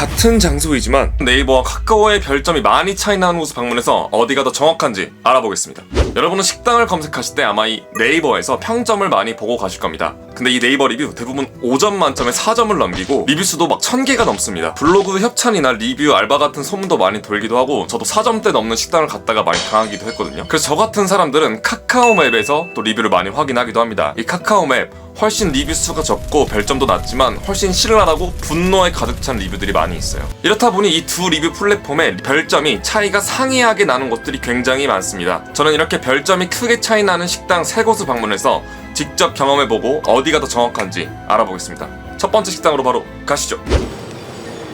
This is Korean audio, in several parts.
같은 장소이지만 네이버와 카카오의 별점이 많이 차이 나는 곳을 방문해서 어디가 더 정확한지 알아보겠습니다. 여러분은 식당을 검색하실 때 아마 이 네이버에서 평점을 많이 보고 가실 겁니다. 근데 이 네이버 리뷰 대부분 5점 만점에 4점을 넘기고 리뷰 수도 막 1000개가 넘습니다. 블로그 협찬이나 리뷰 알바 같은 소문도 많이 돌기도 하고 저도 4점대 넘는 식당을 갔다가 많이 당하기도 했거든요. 그래서 저 같은 사람들은 카카오 맵에서 또 리뷰를 많이 확인하기도 합니다. 이 카카오 맵 훨씬 리뷰 수가 적고 별점도 낮지만 훨씬 신랄하고 분노에 가득 찬 리뷰들이 많이 있어요. 이렇다 보니 이 두 리뷰 플랫폼의 별점이 차이가 상이하게 나는 곳들이 굉장히 많습니다. 저는 이렇게 별점이 크게 차이 나는 식당 세 곳을 방문해서 직접 경험해보고 어디가 더 정확한지 알아보겠습니다. 첫 번째 식당으로 바로 가시죠.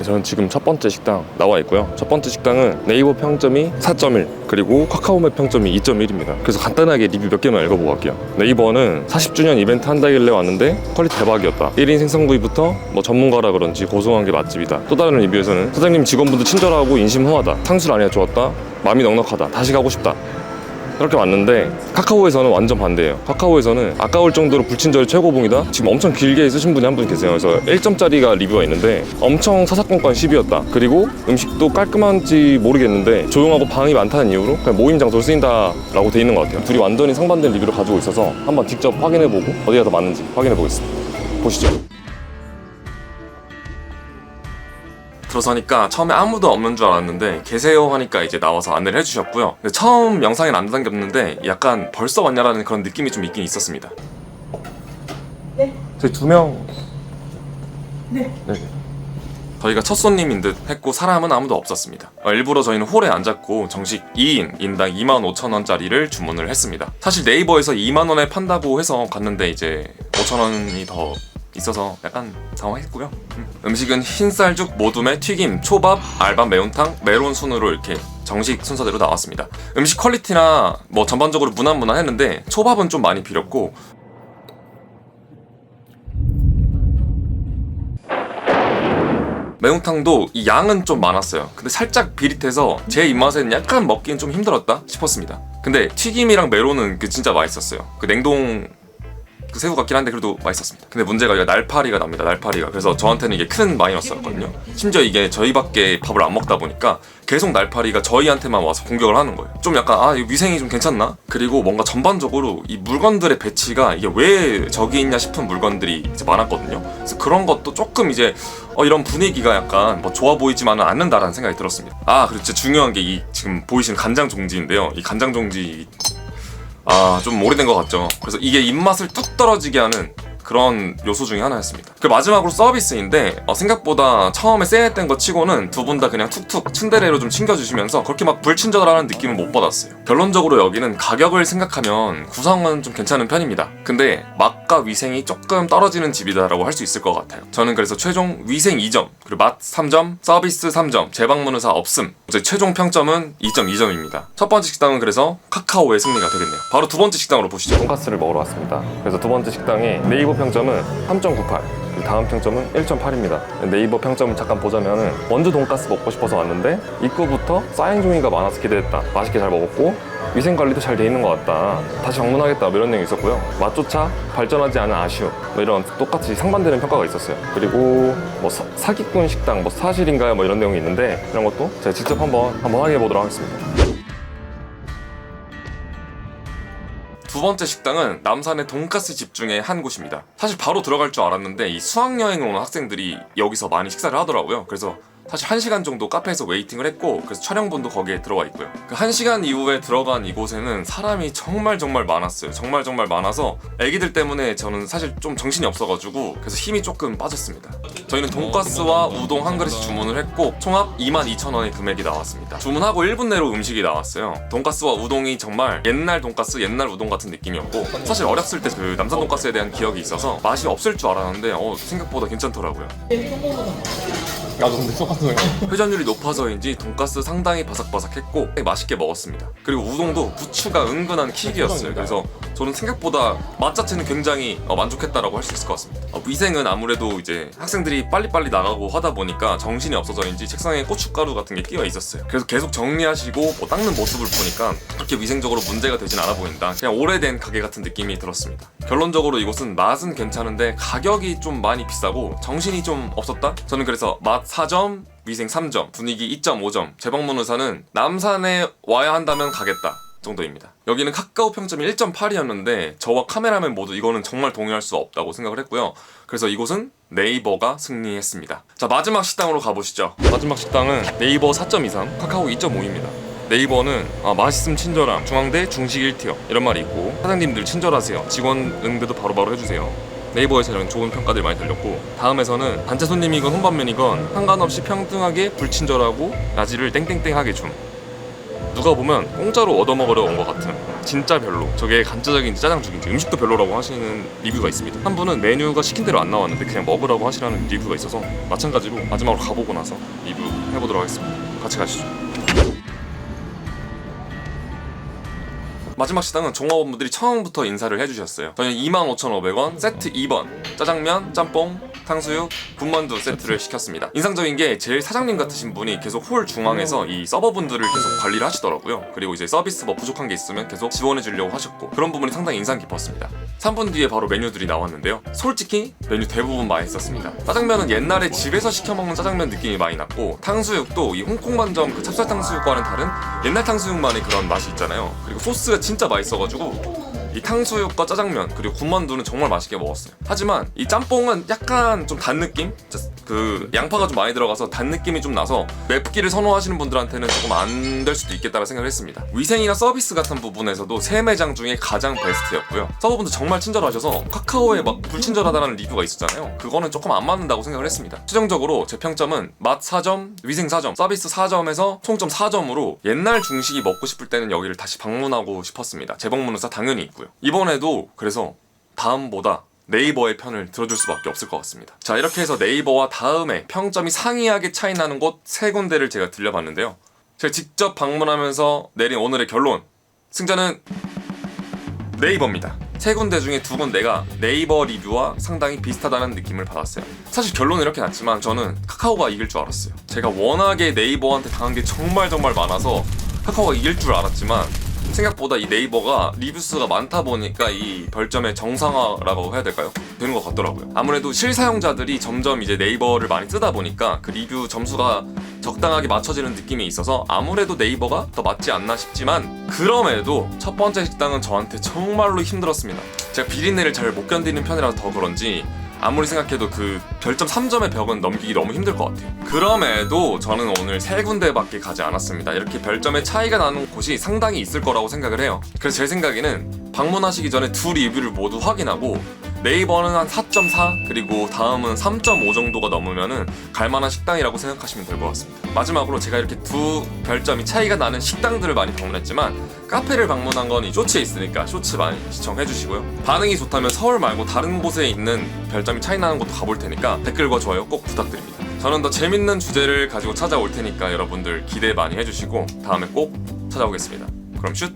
저는 지금 첫 번째 식당 나와 있고요. 첫 번째 식당은 네이버 평점이 4.1 그리고 카카오맵 평점이 2.1입니다. 그래서 간단하게 리뷰 몇 개만 읽어보고 갈게요. 네이버는 40주년 이벤트 한다길래 왔는데 퀄리티 대박이었다. 1인 생선구이부터 뭐 전문가라 그런지 고소한 게 맛집이다. 또 다른 리뷰에서는 사장님 직원분들 친절하고 인심 후하다. 상술 아니야 좋았다. 마음이 넉넉하다. 다시 가고 싶다. 이렇게 왔는데 카카오에서는 완전 반대예요. 카카오에서는 아까울 정도로 불친절이 최고봉이다. 지금 엄청 길게 쓰신 분이 한 분 계세요. 그래서 1점짜리가 리뷰가 있는데 엄청 사사건건 10이었다. 그리고 음식도 깔끔한지 모르겠는데 조용하고 방이 많다는 이유로 그냥 모임 장소로 쓰인다라고 돼 있는 것 같아요. 둘이 완전히 상반된 리뷰를 가지고 있어서 한번 직접 확인해보고 어디가 더 맞는지 확인해보겠습니다. 보시죠. 들어서니까 처음에 아무도 없는 줄 알았는데 계세요 하니까 이제 나와서 안내를 해주셨고요. 근데 처음 영상에 안 담겼는데 약간 벌써 왔냐라는 그런 느낌이 좀 있긴 있었습니다. 네. 저희 두 명. 네. 저희가 첫 손님인 듯 했고 사람은 아무도 없었습니다. 어, 일부러 저희는 홀에 앉았고 정식 2인 인당 2만 5천 원짜리를 주문을 했습니다. 사실 네이버에서 2만 원에 판다고 해서 갔는데 이제 5천 원이 더 있어서 약간 당황했고요. 음. 식은 흰쌀죽, 모둠에 튀김, 초밥, 알밥 매운탕, 메론 순으로 이렇게 정식 순서대로 나왔습니다. 음식 퀄리티나 뭐 전반적으로 무난무난했는데 초밥은 좀 많이 비렸고 매운탕도 이 양은 좀 많았어요. 근데 살짝 비릿해서 제 입맛에는 약간 먹기는 좀 힘들었다 싶었습니다. 근데 튀김이랑 메론은 그 진짜 맛있었어요. 그 냉동 그 새우 같긴 한데 그래도 맛있었습니다. 근데 문제가 이게 날파리가 납니다. 날파리가. 그래서 저한테는 이게 큰 마이너스였거든요. 심지어 이게 저희밖에 밥을 안 먹다 보니까 계속 날파리가 저희한테만 와서 공격을 하는 거예요. 좀 약간 아, 이 위생이 좀 괜찮나? 그리고 뭔가 전반적으로 이 물건들의 배치가 이게 왜 저기 있냐 싶은 물건들이 이제 많았거든요. 그래서 그런 것도 조금 이제 어, 이런 분위기가 약간 뭐 좋아 보이지만은 않는다라는 생각이 들었습니다. 아, 그리고 진짜 중요한 게 이 지금 보이시는 간장 종지인데요. 이 간장 종지 아, 좀 오래된 것 같죠. 그래서 이게 입맛을 뚝 떨어지게 하는 그런 요소 중에 하나였습니다. 그 마지막으로 서비스인데 어, 생각보다 처음에 세했던 것 치고는 두 분 다 그냥 툭툭 츤데레로 좀 챙겨주시면서 그렇게 막 불친절하는 느낌을 못 받았어요. 결론적으로 여기는 가격을 생각하면 구성은 좀 괜찮은 편입니다. 근데 맛과 위생이 조금 떨어지는 집이다라고 할 수 있을 것 같아요. 저는 그래서 최종 위생 2점, 그리고 맛 3점, 서비스 3점, 재방문 의사 없음. 제 최종 평점은 2.2점입니다. 첫 번째 식당은 그래서 카카오의 승리가 되겠네요. 바로 두 번째 식당으로 보시죠. 돈가스를 먹으러 왔습니다. 그래서 두 번째 식당이 네이버 평점은 3.98. 다음 평점은 1.8입니다. 네이버 평점을 잠깐 보자면은 원주 돈가스 먹고 싶어서 왔는데 입구부터 사인 종이가 많아서 기대했다. 맛있게 잘 먹었고 위생 관리도 잘 돼 있는 것 같다. 다시 방문하겠다. 뭐 이런 내용이 있었고요. 맛조차 발전하지 않은 아쉬움. 뭐 이런 똑같이 상반되는 평가가 있었어요. 그리고 뭐 사, 사기꾼 식당 뭐 사실인가요? 뭐 이런 내용이 있는데 이런 것도 제가 직접 한번 한번 확인해 보도록 하겠습니다. 두 번째 식당은 남산의 돈가스 집 중에 한 곳입니다. 사실 바로 들어갈 줄 알았는데 이 수학여행을 오는 학생들이 여기서 많이 식사를 하더라고요. 그래서 사실 1시간 정도 카페에서 웨이팅을 했고 그래서 촬영분도 거기에 들어와 있고요. 그 1시간 이후에 들어간 이곳에는 사람이 정말 정말 많았어요. 정말 정말 많아서 애기들 때문에 저는 사실 좀 정신이 없어가지고 그래서 힘이 조금 빠졌습니다. 저희는 돈가스와 우동 한 그릇씩 주문을 했고 총합 22,000원의 금액이 나왔습니다. 주문하고 1분 내로 음식이 나왔어요. 돈가스와 우동이 정말 옛날 돈가스, 옛날 우동 같은 느낌이었고 사실 어렸을 때 그 남산 돈가스에 대한 기억이 있어서 맛이 없을 줄 알았는데 어, 생각보다 괜찮더라고요. 나도 근데 똑같은 생각. 회전율이 높아서인지 돈가스 상당히 바삭바삭했고 맛있게 먹었습니다. 그리고 우동도 부추가 은근한 킥이었어요. 그래서 저는 생각보다 맛 자체는 굉장히 어, 만족했다라고 할 수 있을 것 같습니다. 어, 위생은 아무래도 이제 학생들이 빨리빨리 나가고 하다 보니까 정신이 없어서인지 책상에 고춧가루 같은 게 끼어 있었어요. 그래서 계속 정리하시고 뭐 닦는 모습을 보니까 그렇게 위생적으로 문제가 되진 않아 보인다. 그냥 오래된 가게 같은 느낌이 들었습니다. 결론적으로 이곳은 맛은 괜찮은데 가격이 좀 많이 비싸고 정신이 좀 없었다? 저는 그래서 맛 4점, 위생 3점, 분위기 2.5점, 재방문 의사는 남산에 와야 한다면 가겠다. 정도입니다. 여기는 카카오 평점이 1.8이었는데 저와 카메라맨 모두 이거는 정말 동의할 수 없다고 생각을 했고요. 그래서 이곳은 네이버가 승리했습니다. 자 마지막 식당으로 가보시죠. 마지막 식당은 네이버 4.23, 카카오 2.5입니다. 네이버는 아, 맛있음 친절함, 중앙대 중식 1티어 이런 말이 있고 사장님들 친절하세요. 직원 응대도 바로바로 해주세요. 네이버에서 이런 좋은 평가들 많이 들렸고 다음에서는 단체 손님이건 혼밥면이건 상관없이 평등하게 불친절하고 라지를 땡땡땡하게 줌 누가 보면 공짜로 얻어먹으러 온 것 같은 진짜 별로. 저게 간짜장인지 짜장죽인지 음식도 별로라고 하시는 리뷰가 있습니다. 한 분은 메뉴가 시킨 대로 안 나왔는데 그냥 먹으라고 하시라는 리뷰가 있어서 마찬가지로 마지막으로 가보고 나서 리뷰 해보도록 하겠습니다. 같이 가시죠. 마지막 식당은 종업원분들이 처음부터 인사를 해주셨어요. 저희는 25,500원, 세트 2번, 짜장면, 짬뽕, 탕수육, 군만두 세트를 시켰습니다. 인상적인 게 제일 사장님 같으신 분이 계속 홀 중앙에서 이 서버분들을 계속 관리를 하시더라고요. 그리고 이제 서비스 뭐 부족한 게 있으면 계속 지원해 주려고 하셨고 그런 부분이 상당히 인상 깊었습니다. 3분 뒤에 바로 메뉴들이 나왔는데요. 솔직히 메뉴 대부분 맛있었습니다. 짜장면은 옛날에 집에서 시켜 먹는 짜장면 느낌이 많이 났고 탕수육도 이 홍콩 반점 그 찹쌀 탕수육과는 다른 옛날 탕수육만의 그런 맛이 있잖아요. 그리고 소스가 진짜 맛있어가지고 이 탕수육과 짜장면 그리고 군만두는 정말 맛있게 먹었어요. 하지만 이 짬뽕은 약간 좀 단 느낌? 그 양파가 좀 많이 들어가서 단 느낌이 좀 나서 맵기를 선호하시는 분들한테는 조금 안 될 수도 있겠다는 생각을 했습니다. 위생이나 서비스 같은 부분에서도 새 매장 중에 가장 베스트였고요. 서버분들 정말 친절하셔서 카카오에 막 불친절하다는 리뷰가 있었잖아요. 그거는 조금 안 맞는다고 생각을 했습니다. 최종적으로 제 평점은 맛 4점, 위생 4점, 서비스 4점에서 총점 4점으로 옛날 중식이 먹고 싶을 때는 여기를 다시 방문하고 싶었습니다. 재방문 의사 당연히 있고 요. 이번에도 그래서 다음보다 네이버의 편을 들어줄 수밖에 없을 것 같습니다. 자 이렇게 해서 네이버와 다음에 평점이 상이하게 차이 나는 곳 세 군데를 제가 들려봤는데요. 제가 직접 방문하면서 내린 오늘의 결론 승자는 네이버입니다. 세 군데 중에 두 군데가 네이버 리뷰와 상당히 비슷하다는 느낌을 받았어요. 사실 결론은 이렇게 났지만 저는 카카오가 이길 줄 알았어요. 제가 워낙에 네이버한테 당한 게 정말 정말 많아서 카카오가 이길 줄 알았지만 생각보다 이 네이버가 리뷰 수가 많다 보니까 이 별점의 정상화라고 해야 될까요? 되는 것 같더라고요. 아무래도 실사용자들이 점점 이제 네이버를 많이 쓰다 보니까 그 리뷰 점수가 적당하게 맞춰지는 느낌이 있어서 아무래도 네이버가 더 맞지 않나 싶지만 그럼에도 첫 번째 식당은 저한테 정말로 힘들었습니다. 제가 비린내를 잘 못 견디는 편이라서 더 그런지 아무리 생각해도 그 별점 3점의 벽은 넘기기 너무 힘들 것 같아요. 그럼에도 저는 오늘 세 군데밖에 가지 않았습니다. 이렇게 별점의 차이가 나는 곳이 상당히 있을 거라고 생각을 해요. 그래서 제 생각에는 방문하시기 전에 두 리뷰를 모두 확인하고 네이버는 한 4.4 그리고 다음은 3.5 정도가 넘으면은 갈만한 식당이라고 생각하시면 될 것 같습니다. 마지막으로 제가 이렇게 두 별점이 차이가 나는 식당들을 많이 방문했지만 카페를 방문한 건 이 쇼츠에 있으니까 쇼츠 많이 시청해 주시고요. 반응이 좋다면 서울 말고 다른 곳에 있는 별점이 차이 나는 곳도 가볼 테니까 댓글과 좋아요 꼭 부탁드립니다. 저는 더 재밌는 주제를 가지고 찾아올 테니까 여러분들 기대 많이 해주시고 다음에 꼭 찾아오겠습니다. 그럼 슛!